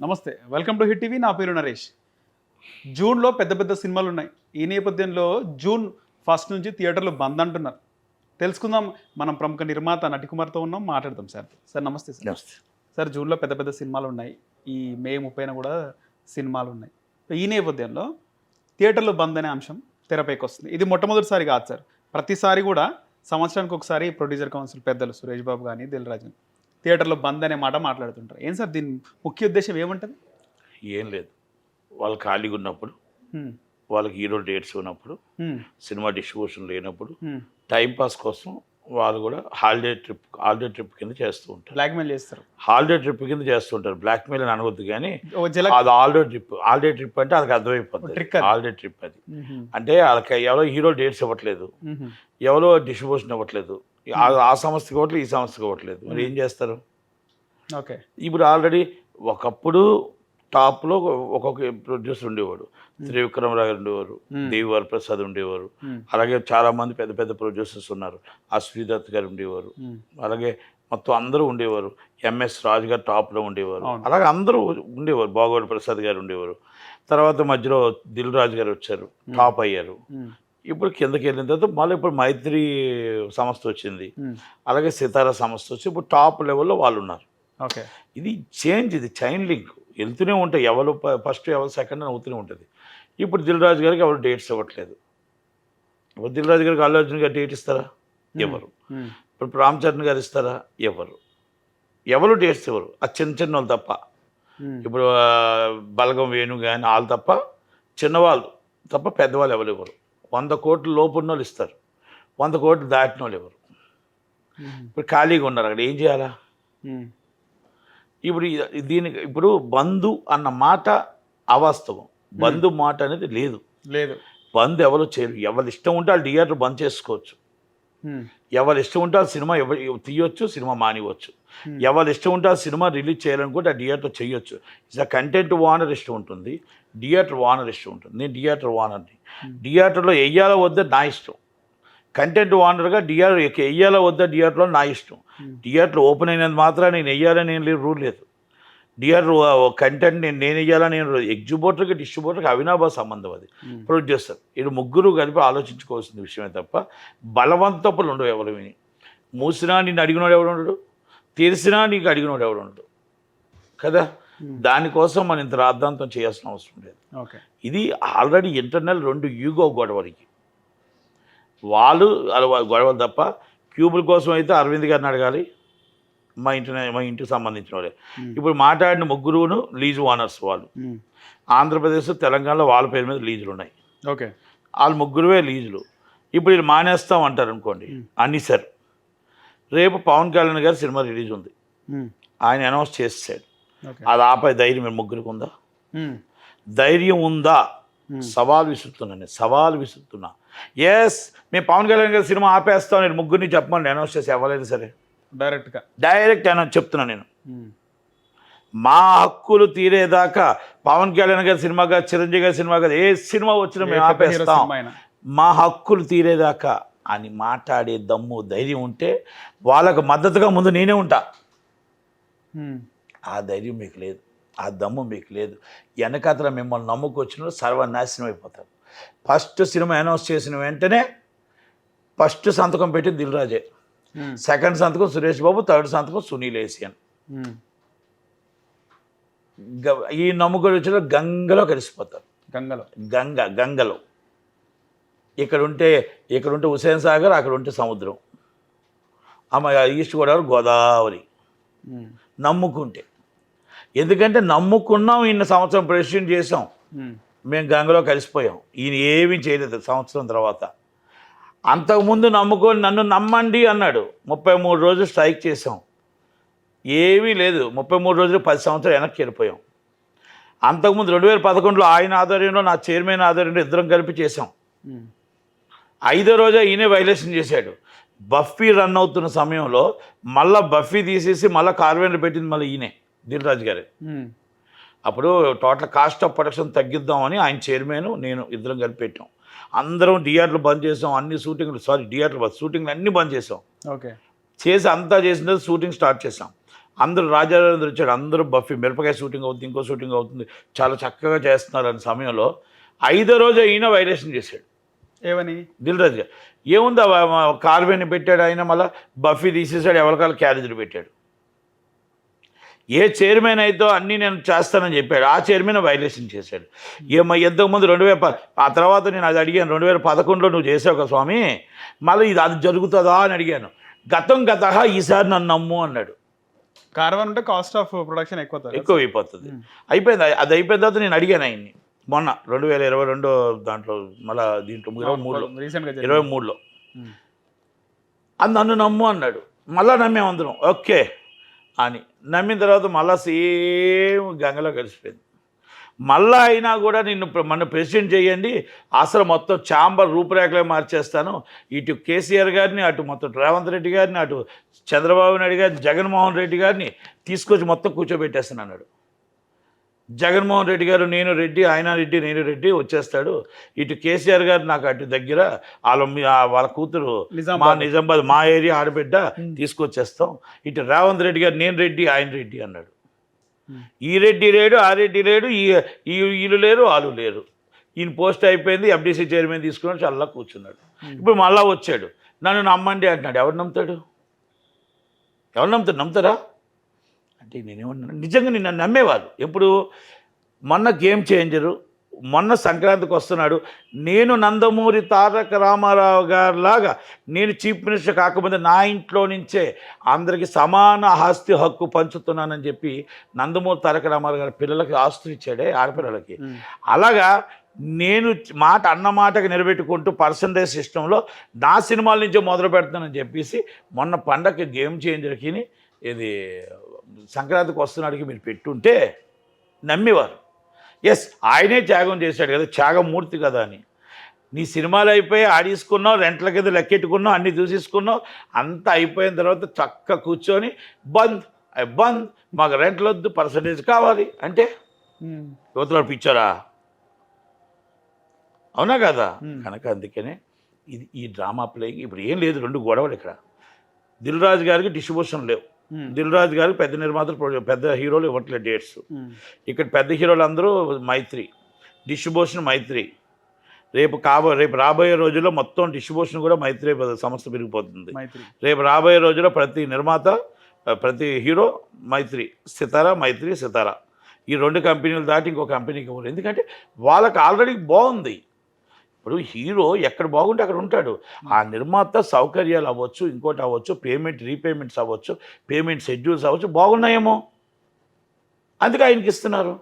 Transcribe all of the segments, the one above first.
నమస్తే welcome to hit TV. నా పేరు నరేష్. జూన్లో పెద్ద పెద్ద సినిమాలు ఉన్నాయి ఈ నేపథ్యంలో జూన్ ఫస్ట్ నుంచి థియేటర్లు బంద్ అంటున్నారు. తెలుసుకుందాం మనం ప్రముఖ నిర్మాత నటికుమార్తో ఉన్నాం మాట్లాడదాం సార్. సార్ నమస్తే సార్. నమస్తే. సార్ జూన్లో పెద్ద పెద్ద సినిమాలు ఉన్నాయి ఈ మే ముప్పైన కూడా సినిమాలు ఉన్నాయి ఈ నేపథ్యంలో థియేటర్లు బంద్ అనే అంశం తెరపైకి వస్తుంది. ఇది మొట్టమొదటిసారి కాదు సార్. ప్రతిసారి కూడా సంవత్సరానికి ఒకసారి ప్రొడ్యూసర్ కౌన్సిల్ పెద్దలు సురేష్ బాబు కానీ దిల్రాజు థియేటర్లో బంద్ అనే మాట మాట్లాడుతుంటారు. ఏం సార్ దీని ముఖ్య ఉద్దేశం ఏముంటుంది? ఏం లేదు. వాళ్ళు ఖాళీగా ఉన్నప్పుడు వాళ్ళకి హీరో డేట్స్ ఉన్నప్పుడు సినిమా డిస్ట్రిబ్యూషన్ లేనప్పుడు హ్మ్. టైం పాస్ కోసం వాళ్ళు కూడా హాలిడే ట్రిప్ హాలిడే ట్రిప్ కింద చేస్తూ ఉంటారు. బ్లాక్మెయిల్ చేస్తారు. హాలిడే ట్రిప్ కింద చేస్తుంటారు బ్లాక్ మెయిల్ అని అనవద్దు కానీ అది హాలిడే ట్రిప్ హాలిడే ట్రిప్ అంటే అది అర్థమైపోతుంది. హాలిడే ట్రిప్ అది. అంటే వాళ్ళకి ఎవరో హీరో డేట్స్ ఇవ్వట్లేదు. ఎవరో డిస్ట్రిబ్యూషన్ ఇవ్వట్లేదు. ఆ- ఆ సంస్థకి ఇవ్వట్లేదు ఈ సంస్థకి ఇవ్వట్లేదు. మరి ఏం చేస్తారు? ఓకే. ఇప్పుడు ఆల్రెడీ ఒకప్పుడు టాప్లో ఒక్కొక్క ప్రొడ్యూసర్ ఉండేవాడు. త్రివిక్రమరావు గారు ఉండేవారు. Hmm. దేవి వరప్రసాద్ ఉండేవారు. అలాగే చాలా మంది పెద్ద పెద్ద ప్రొడ్యూసర్స్ ఉన్నారు. ఆ శ్రీదత్ గారు ఉండేవారు. అలాగే మొత్తం అందరూ ఉండేవారు. ఎంఎస్ రాజు గారు టాప్లో ఉండేవారు. అలాగే అందరూ ఉండేవారు. బాగోడు ప్రసాద్ గారు ఉండేవారు. తర్వాత మధ్యలో దిల్ రాజు గారు వచ్చారు. టాప్ అయ్యారు. ఇప్పుడు కిందకి వెళ్ళిన తర్వాత మళ్ళీ ఇప్పుడు మైత్రి సంస్థ వచ్చింది. అలాగే సితారా సంస్థ వచ్చి ఇప్పుడు టాప్ లెవెల్లో వాళ్ళు ఉన్నారు ఓకే. ఇది చేంజ్ ఇది చైన్ లింక్. వెళ్తూనే ఉంటాయి. ఎవరు ఫస్ట్ ఎవరు సెకండ్ అని అవుతూనే ఉంటుంది. ఇప్పుడు దిల్ రాజు గారికి ఎవరు డేట్స్ ఇవ్వట్లేదు. ఇప్పుడు దిల్ రాజు గారికి అల్లు అర్జున్ గారు డేట్ ఇస్తారా? ఎవరు. ఇప్పుడు రామ్ చరణ్ గారు ఇస్తారా? ఎవరు? ఎవరు డేట్స్ ఇవ్వరు. ఆ చిన్న చిన్న వాళ్ళు తప్ప. ఇప్పుడు బలగం వేణు కానీ వాళ్ళు తప్ప చిన్నవాళ్ళు తప్ప పెద్దవాళ్ళు ఎవరు ఇవ్వరు. వంద కోట్ల లోపు ఉన్న వాళ్ళు ఇస్తారు. వంద కోట్లు దాటిన వాళ్ళు ఎవరు. ఇప్పుడు ఖాళీగా ఉన్నారు అక్కడ ఏం చేయాలా. ఇప్పుడు దీనికి ఇప్పుడు బంధు అన్న మాట అవాస్తవం. బంధు మాట అనేది లేదు. లేదు. బంద్ ఎవరు చేయరు. ఎవరి ఇష్టం ఉంటే వాళ్ళు థియేటర్ బంద్ చేసుకోవచ్చు. ఎవరి ఇష్టం ఉంటే ఆ సినిమా ఎవరు తీయొచ్చు సినిమా మానివచ్చు Hmm. ఎవరి ఇష్టం ఉంటే ఆ సినిమా రిలీజ్ చేయాలనుకుంటే ఆ థియేటర్ చేయొచ్చు ఇట్స్ ఆ కంటెంట్ ఓనర్ ఇష్టం ఉంటుంది థియేటర్ ఓనర్ ఇష్టం ఉంటుంది నేను థియేటర్ ఓనర్ని. థియేటర్లో వెయ్యాలో వద్ద? నా ఇష్టం. కంటెంట్ ఓనర్గా థియేటర్ వెయ్యాలో వద్ద? థియేటర్లో నా ఇష్టం. థియేటర్ ఓపెన్ అయినంత మాత్రం నేను వెయ్యాలని లేదు రూల్ లేదు. థియేటర్ కంటెంట్ నేను నేను వెయ్యాలని నేను ఎగ్జిబిటర్కి డిస్ట్రిబ్యూటర్కి అవినాభావ సంబంధం అది. ప్రొడ్యూసర్ ఇది ముగ్గురు కలిపి ఆలోచించుకోవాల్సిన విషయమే తప్ప బలవంతపులు ఉండవు ఎవరు విని. మూసినా నిన్ను అడిగినోడు ఎవడు ఉండడు? తెరిసినా నీకు అడిగినోడు ఎవడు ఉండడు? కదా? దానికోసం మనం ఇంత రాద్ధాంతం చేయాల్సిన అవసరం లేదు. ఓకే. ఇది ఆల్రెడీ ఇంటర్నల్ రెండు యూగో గొడవలకి. వాళ్ళు అలా వాళ్ళ గొడవలు తప్ప క్యూబుల కోసం అయితే అరవింద్ గారిని అడగాలి. మా ఇంటి మా ఇంటికి సంబంధించిన వాళ్ళే. ఇప్పుడు మాట్లాడిన ముగ్గురును లీజ్ ఓనర్స్ వాళ్ళు. ఆంధ్రప్రదేశ్ తెలంగాణలో వాళ్ళ పేరు మీద లీజులు ఉన్నాయి. ఓకే. వాళ్ళు ముగ్గురువే లీజులు. ఇప్పుడు వీళ్ళు మానేస్తాం అంటారు అనుకోండి అన్ని సార్. రేపు పవన్ కళ్యాణ్ గారి సినిమా రిలీజ్ ఉంది. ఆయన అనౌన్స్ చేసాడు అది ఆపే ధైర్యం మీరు ముగ్గురికి ఉందా. ధైర్యం ఉందా. సవాల్ విసురుతున్నా నేను సవాల్ విసురుతున్నా. ఎస్ మేము పవన్ కళ్యాణ్ గారి సినిమా ఆపేస్తాం నేను ముగ్గురిని చెప్పమని అనౌన్స్ చేసి ఎవరైనా సరే. డైరెక్ట్గా డైరెక్ట్ అనౌన్స్ చెప్తున్నా నేను. మా హక్కులు తీరేదాకా పవన్ కళ్యాణ్ గారి సినిమా కాదు చిరంజీవి గారి సినిమా కాదు ఏ సినిమా వచ్చినా మేము ఆపేస్తాం. మా హక్కులు తీరేదాకా అని మాట్లాడే దమ్ము ధైర్యం ఉంటే వాళ్ళకు మద్దతుగా ముందు నేనే ఉంటా. ఆ ధైర్యం మీకు లేదు ఆ దమ్ము మీకు లేదు వెనకతల మిమ్మల్ని నమ్ముకొచ్చిన సర్వనాశనం అయిపోతారు ఫస్ట్ సినిమా అనౌన్స్ చేసిన వెంటనే ఫస్ట్ సంతకం పెట్టి దిల్ రాజే మ్మ్. సెకండ్ సంతకం సురేష్ బాబు థర్డ్ సంతకం సునీల్ ఏసియన్. గ- ఈ నమ్ముకొని వచ్చిన గంగలో కలిసిపోతారు. గంగలో. గంగ గంగలో. ఇక్కడ ఉంటే ఇక్కడ ఉంటే హుసేన్ సాగర్ అక్కడ ఉంటే సముద్రం. అమ్మ ఈస్ట్ గోదావరి గోదావరి. మ్మ్. నమ్ముకుంటే. ఎందుకంటే నమ్ముకున్నాం ఇన్ని సంవత్సరం ప్రెసిడెంట్ చేసాం. మేము గంగలో కలిసిపోయాం. ఈయన ఏమీ చేయలేదు సంవత్సరం తర్వాత. అంతకుముందు నమ్ముకొని నన్ను నమ్మండి అన్నాడు. ముప్పై మూడు రోజులు స్ట్రైక్ చేసాం ఏమీ లేదు. ముప్పై మూడు రోజులు పది సంవత్సరాలు వెనక్కి వెళ్ళిపోయాం. అంతకుముందు రెండు వేల పదకొండులో ఆయన ఆధ్వర్యంలో నా చైర్మన్ ఆధ్వర్యంలో ఇద్దరం కలిపి చేసాం. ఐదో రోజే ఈయనే వైలేషన్ చేశాడు. బఫీ రన్ అవుతున్న సమయంలో మళ్ళా బఫీ తీసేసి మళ్ళీ కార్వెన్లు పెట్టింది మళ్ళీ ఈయనే దిల్ రాజు గారే. అప్పుడు టోటల్ కాస్ట్ ఆఫ్ ప్రొడక్షన్ తగ్గిద్దామని ఆయన చైర్మన్ నేను ఇద్దరం కలిపి పెట్టాం. అందరం థియేటర్లు బంద్ చేసాం అన్ని షూటింగ్లు సారీ థియేటర్లు బంద్ షూటింగ్లు అన్నీ బంద్ చేసాం. ఓకే. చేసి అంతా చేసిన షూటింగ్ స్టార్ట్ చేసాం. అందరూ రాజారాజు వచ్చాడు అందరూ బఫీ మిరపకాయ షూటింగ్ అవుతుంది ఇంకో షూటింగ్ అవుతుంది చాలా చక్కగా చేస్తున్నారు అనే సమయంలో ఐదో రోజు ఈయన వైలేషన్ చేశాడు. ఏమని? దిల్ రాజు గారు. ఏముంది కార్వేని పెట్టాడు ఆయన మళ్ళీ బఫీ తీసేసాడు ఎవరికాలు క్యారేజీలు పెట్టాడు. ఏ చైర్మన్ అయితే అన్నీ నేను చేస్తానని చెప్పాడు. ఆ చైర్మన్ వైలేషన్ చేశాడు. ఏమో ఎంతకుముందు రెండు వేల ఆ తర్వాత నేను అది అడిగాను రెండు వేల పదకొండులో నువ్వు చేసావు కదా స్వామి? మళ్ళీ ఇది అది జరుగుతుందా అని అడిగాను. గతం గత ఈసారి నన్ను నమ్ము అన్నాడు. కార్వన్ ఉంటే కాస్ట్ ఆఫ్ ప్రొడక్షన్ ఎక్కువ ఎక్కువ అయిపోతుంది అయిపోయింది. అది అయిపోయిన తర్వాత నేను అడిగాను ఆయన్ని. మొన్న రెండు వేల ఇరవై రెండో దాంట్లో మళ్ళీ దీంట్లో ఇరవై మూడులో. ఇరవై మూడులో. అది నన్ను నమ్ము అన్నాడు. మళ్ళా నమ్మేం అందరం. ఓకే. అని. నమ్మిన తర్వాత మళ్ళా సేమ్ గంగలో కలిసిపోయింది. మళ్ళా అయినా కూడా నిన్ను ప్ర- మన ప్రెసిడెంట్ చేయండి అసలు మొత్తం ఛాంబర్ రూపురేఖలే మార్చేస్తాను. ఇటు కేసీఆర్ గారిని అటు మొత్తం రేవంత్ రెడ్డి గారిని అటు చంద్రబాబు నాయుడు గారిని జగన్మోహన్ రెడ్డి గారిని తీసుకొచ్చి మొత్తం కూర్చోబెట్టేస్తాను అన్నాడు జగన్మోహన్ రెడ్డి గారు నేను రెడ్డి ఆయన రెడ్డి నేను రెడ్డి వచ్చేస్తాడు. ఇటు కేసీఆర్ గారు నాకు అటు దగ్గర వాళ్ళ వాళ్ళ కూతురు మా నిజామాబాద్. మా ఏరియా ఆడబిడ్డ తీసుకొచ్చేస్తాం. ఇటు రేవంత్ రెడ్డి గారు నేను రెడ్డి ఆయన రెడ్డి అన్నాడు. ఈ రెడ్డి లేడు ఆ రెడ్డి లేడు ఈ ఈ వీళ్ళు లేరు వాళ్ళు లేరు. ఈయన పోస్ట్ అయిపోయింది ఎఫ్డీసీ చైర్మన్ తీసుకున్నాడు చల్లా కూర్చున్నాడు. ఇప్పుడు మళ్ళా వచ్చాడు. నన్ను నమ్మండి అంటున్నాడు. ఎవరు నమ్ముతాడు? ఎవరు నమ్ముతాడు నమ్ముతారా? అంటే నేనేమన్నా నిజంగా నిన్ను నమ్మేవాళ్ళు. ఎప్పుడు మొన్న గేమ్ చేంజరు మొన్న సంక్రాంతికి వస్తున్నాడు. నేను నందమూరి తారక రామారావు గారిలాగా నేను చీఫ్ మినిస్టర్ కాకపోతే నా ఇంట్లో నుంచే అందరికీ సమాన ఆస్తి హక్కు పంచుతున్నానని చెప్పి నందమూరి తారక రామారావు గారి పిల్లలకి ఆస్తులు ఇచ్చాడే ఆడపిల్లలకి. అలాగా నేను మాట అన్న మాటకి నిలబెట్టుకుంటూ పర్సంటేజ్ సిస్టంలో నా సినిమాల నుంచే మొదలు పెడతానని చెప్పేసి మొన్న పండగకి గేమ్ చేంజర్కి ఇది సంక్రాంతికి వస్తున్నాడికి మీరు పెట్టుంటే నమ్మేవారు. ఎస్ ఆయనే త్యాగం చేశాడు కదా త్యాగమూర్తి కదా అని. నీ సినిమాలు అయిపోయి ఆడేసుకున్నావు రెంట్ల కింద లెక్కెట్టుకున్నావు అన్నీ చూసేసుకున్నావు అంతా అయిపోయిన తర్వాత చక్క కూర్చొని బంద్ బంద్ మాకు రెంట్లు వద్దు పర్సంటేజ్ కావాలి అంటే యువతలో పిచ్చారా అవునా కదా? కనుక అందుకనే ఇది ఈ డ్రామా ప్లేయింగ్. ఇప్పుడు ఏం లేదు రెండు గొడవలు ఇక్కడ. దిల్ రాజు గారికి డిస్ట్రిబ్యూషన్ లేవు. దిల్ రాజు గారికి పెద్ద నిర్మాతలు పెద్ద హీరోలు ఇవ్వట్లేదు డేట్స్. ఇక్కడ పెద్ద హీరోలు అందరూ మైత్రి డిస్ట్రిబ్యూషన్ మైత్రి. రేపు కాబో రేపు రాబోయే రోజుల్లో మొత్తం డిస్ట్రిబ్యూషన్ కూడా మైత్రి సంస్థ పెరిగిపోతుంది. రేపు రాబోయే రోజుల్లో ప్రతి నిర్మాత ప్రతి హీరో మైత్రి సితారా మైత్రి సితారా. ఈ రెండు కంపెనీలు దాటి ఇంకో కంపెనీకి ఎందుకంటే వాళ్ళకి ఆల్రెడీ బాగుంది. ఇప్పుడు హీరో ఎక్కడ బాగుంటే అక్కడ ఉంటాడు. ఆ నిర్మాత సౌకర్యాలు అవ్వచ్చు ఇంకోటి అవ్వచ్చు పేమెంట్ రీపేమెంట్స్ అవ్వచ్చు పేమెంట్ షెడ్యూల్స్ అవ్వచ్చు బాగున్నాయేమో. అందుకే ఆయనకి ఇస్తున్నారు.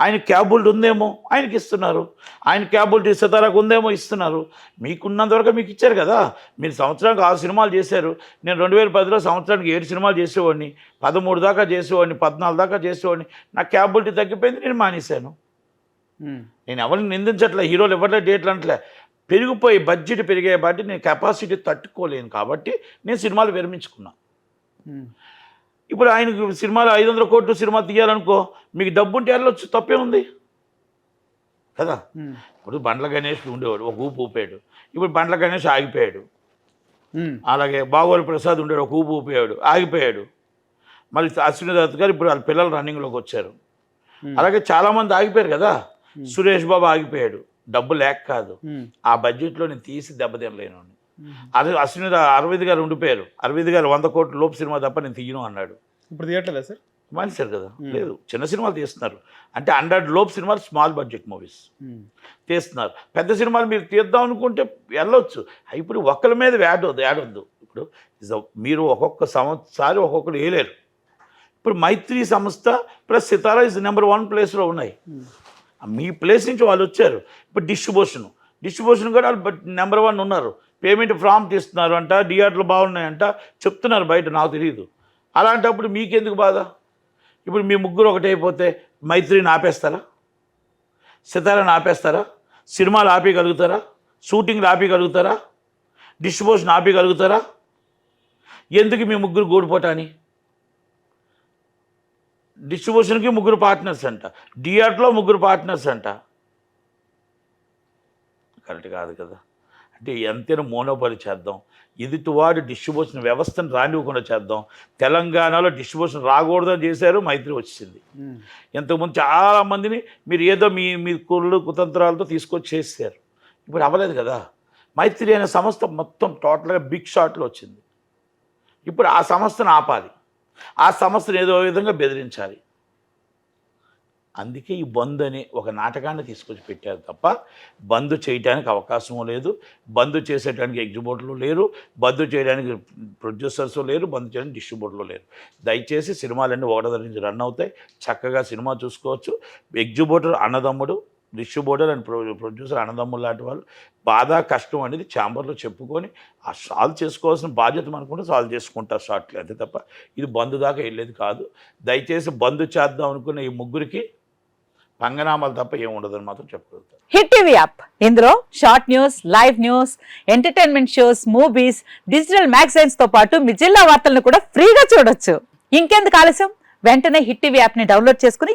ఆయన క్యాబుల్డ్ ఉందేమో ఆయనకి ఇస్తున్నారు. ఆయన క్యాబుల్డ్ సితారాకు ఉందేమో ఇస్తున్నారు. మీకున్నంత వరకు మీకు ఇచ్చారు కదా. మీరు సంవత్సరానికి ఆరు సినిమాలు చేశారు. నేను రెండు వేల పదిలో సంవత్సరానికి ఏడు సినిమాలు చేసేవాడిని. పదమూడు దాకా చేసేవాడిని. పద్నాలుగు దాకా చేసేవాడిని. నా క్యాబులిటీ తగ్గిపోయింది నేను మానేశాను. నేను ఎవరిని నిందించట్లే హీరోలు ఎవరిలో డేట్లు అంటలే పెరిగిపోయి బడ్జెట్ పెరిగే బట్టి నేను కెపాసిటీ తట్టుకోలేను కాబట్టి నేను సినిమాలు విరమించుకున్నా. ఇప్పుడు ఆయనకు సినిమాలు ఐదు వందల కోట్లు సినిమా తీయాలనుకో మీకు డబ్బు ఉంటే వెళ్ళొచ్చు తప్పే ఉంది. కదా? ఇప్పుడు బండ్ల గణేష్ ఉండేవాడు ఒక ఊపు ఊపాడు. ఇప్పుడు బండ్ల గణేష్ ఆగిపోయాడు. అలాగే బాగోలు ప్రసాద్ ఉండేవాడు ఒక ఊపు ఊపాడు ఆగిపోయాడు. మళ్ళీ అశ్విని దత్ గారు ఇప్పుడు వాళ్ళ పిల్లలు రన్నింగ్లోకి వచ్చారు. అలాగే చాలామంది ఆగిపోయారు కదా? సురేష్ బాబు ఆగిపోయాడు. డబ్బు లేక కాదు. ఆ బడ్జెట్లో నేను తీసి దెబ్బతినలేను. అదే అశ్విని అరవింద్ గారు ఉండిపోయారు అరవింద్ గారు వంద కోట్ల లోపు సినిమా తప్ప నేను తీయను అన్నాడు. ఇప్పుడు తీయట్లేదా సార్? మానేశారు కదా? లేదు. చిన్న సినిమాలు తీస్తున్నారు. అంటే హండ్రెడ్ లోపు సినిమాలు స్మాల్ బడ్జెట్ మూవీస్. తీస్తున్నారు. పెద్ద సినిమాలు మీరు తీద్దాం అనుకుంటే వెళ్ళొచ్చు. ఇప్పుడు ఒక్కరి మీద యాడ్ వద్దు యాడ్ వద్దు. ఇప్పుడు మీరు ఒక్కొక్క సంవత్సరాలు ఒక్కొక్కరు వేయలేరు. ఇప్పుడు మైత్రి సంస్థ plus Sitara is number one ప్లేస్లో ఉన్నాయి. మీ ప్లేస్ నుంచి వాళ్ళు వచ్చారు. ఇప్పుడు డిస్ట్రిబ్యూషన్ డిస్ట్రిబ్యూషన్ కూడా వాళ్ళు నెంబర్ వన్ ఉన్నారు. పేమెంట్ ఫామ్ తీస్తున్నారు అంట డిఆర్లు బాగున్నాయంట చెప్తున్నారు బయట నాకు తెలియదు అలాంటప్పుడు మీకెందుకు బాధ? ఇప్పుడు మీ ముగ్గురు ఒకటైపోతే మైత్రిని ఆపేస్తారా? సితారాని ఆపేస్తారా? సినిమాలు ఆపేయగలుగుతారా? షూటింగ్లు ఆపేయగలుగుతారా? డిస్ట్రిబ్యూషన్ ఆపేయగలుగుతారా? ఎందుకు మీ ముగ్గురు గూడిపోటాని? డిస్ట్రిబ్యూషన్కి ముగ్గురు పార్ట్నర్స్ అంట. డిఆర్ట్లో ముగ్గురు పార్ట్నర్స్ అంట. కరెక్ట్ కాదు కదా. అంటే ఎంతైనా మోనోపాలి చేద్దాం. ఎదుటివాడు డిస్ట్రిబ్యూషన్ వ్యవస్థను రానివ్వకుండా చేద్దాం. తెలంగాణలో డిస్ట్రిబ్యూషన్ రాకూడదని చేశారు మైత్రి వచ్చింది. ఇంతకుముందు చాలామందిని మీరు ఏదో మీ మీ కుళ్ళు కుతంత్రాలతో తీసుకొచ్చి చేశారు ఇప్పుడు అవ్వలేదు కదా. మైత్రి అనే సంస్థ మొత్తం టోటల్గా బిగ్ షాట్లో వచ్చింది. ఇప్పుడు ఆ సంస్థను ఆపాలి. ఆ సంస్థను ఏదో విధంగా బెదిరించాలి. అందుకే ఈ బంద్ అనే ఒక నాటకాన్ని తీసుకొచ్చి పెట్టారు తప్ప బంద్ చేయడానికి అవకాశం లేదు. బంద్ చేసేటానికి ఎగ్జిబ్యూటర్లు లేరు. బంద్ చేయడానికి ప్రొడ్యూసర్స్ లేరు. బంద్ చేయడానికి డిస్ట్రిబ్యూటర్లు లేరు. దయచేసి సినిమాలన్నీ ఒకటో నుంచి రన్ అవుతాయి. చక్కగా సినిమా చూసుకోవచ్చు. ఎగ్జిబ్యూటర్ అన్నదమ్ముడు డిస్ట్రిబ్యూటర్ అండ్ ప్రొ ప్రొడ్యూసర్ అన్నదమ్ములు లాంటి వాళ్ళు బాధ కష్టం అనేది ఛాంబర్లో చెప్పుకొని ఆ సాల్వ్ చేసుకోవాల్సిన బాధ్యత మనకుంటే సాల్వ్ చేసుకుంటారు షార్ట్లు అంతే తప్ప ఇది బంద్ దాకా వెళ్ళేది కాదు. దయచేసి బంద్ చేద్దాం అనుకున్న ఈ ముగ్గురికి పంగనామాలు తప్ప ఏమి ఉండదు అని మాత్రం చెప్పగలుగుతారు హిట్ టీవీ యాప్. ఇందులో short news live news entertainment shows movies digital మ్యాగజైన్స్తో పాటు మీ జిల్లా వార్తలను కూడా ఫ్రీగా చూడొచ్చు. ఇంకెందుకు ఆలస్యం? వెంటనే హిట్ టీవీ యాప్ని డౌన్లోడ్ చేసుకుని